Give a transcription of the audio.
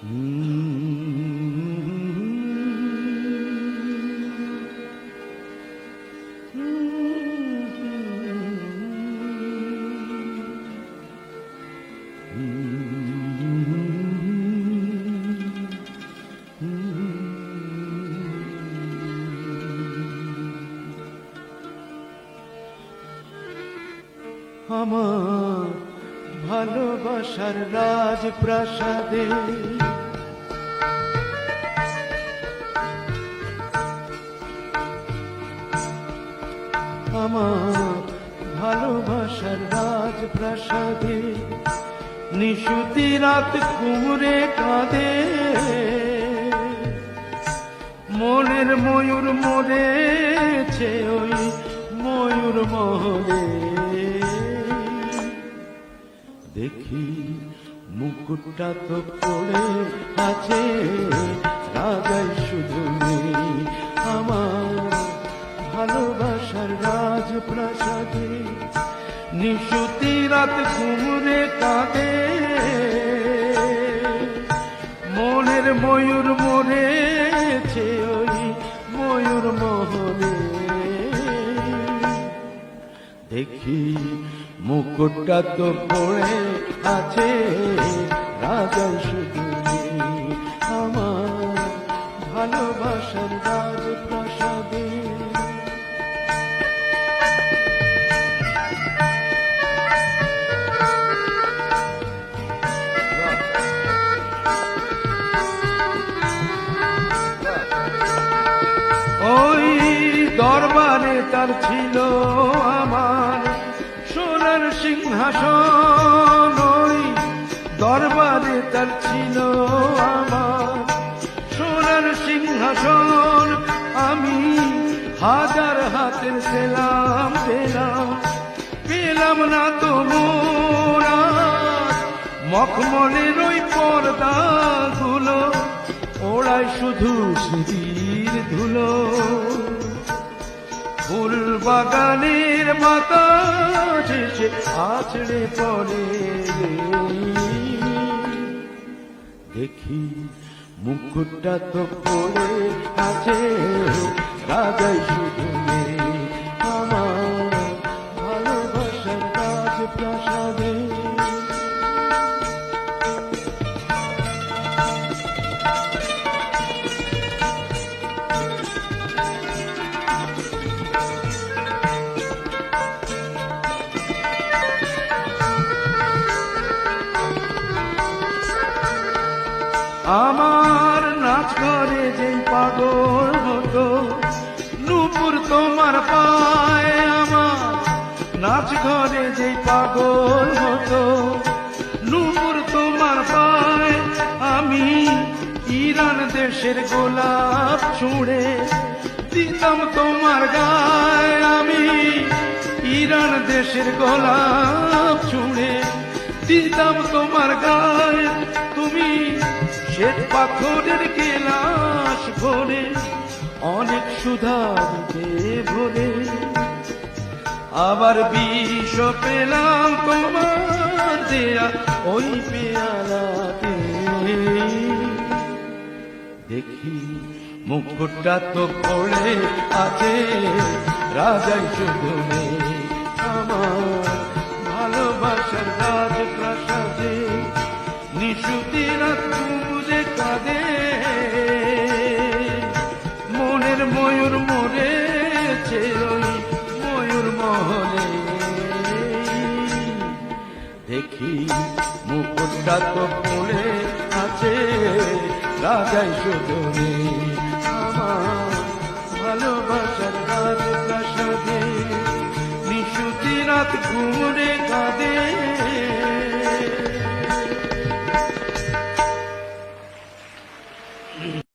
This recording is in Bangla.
আমার ভালোবাসার রাজপ্রাসাদে আমার ভালোবাসার রাজপ্রাসাদে নিশুতি রাত কুমড়ে কাঁদে। মনের ময়ূর মরেছে ওই ময়ূর মহলে। দেখি মুকুটটা তো পড়ে আছে, রাজাই শুধু আমার। রাজপ্রাসাদে নিশুতি রাত ঘুমরে কাঁদে। মনের ময়ূর মরেছে ওই ময়ূর মহলে। দেখি মুকুটটা তো পড়ে আছে রাজা শুধু তার ছিল আমার সোনার সিংহাসন দরবারে তার ছিল আমার সোনার সিংহাসন আমি হাজার হাতের সেলাম পেলাম। পেলাম না তো মোরা। মখমলের ওই পর্দাগুলো ওড়ায় শুধু সিঁড়ির ধুলো। ফুল বাগানের বাতাস আছড়ে পড়ে। দেখি মুকুটটা তো পড়ে আছে রাজাই শুধু আমার নাচ করে যে পাগল হতো, নুপুর তোমার পায় আমার নাচ ঘরে যে পাগল হতো, নুপুর তোমার পায় আমি ইরান দেশের গোলাপ ছুঁড়ে দিতাম তোমার গায়ে, আমি ইরান দেশের গোলাপ ছুঁড়ে দিতাম তোমার গায়ে। শ্বেত পাথরের গেলাস ভরে, অনেক সুধা দিতে ভরে। আবার বিষ পেলাম তোমার দেয়া ওই পেয়ালাতে। দেখি মুকুটটা তো পড়ে আছে, রাজাই শুধু নেই। ওই ময়ূর মহলে। দেখি মুকুটটা তো পড়ে আছে, রাজাই নেই আমার ভালোবাসার রাজ প্রাসাদে। নিশুতি রাত ঘুমরে কাঁদে।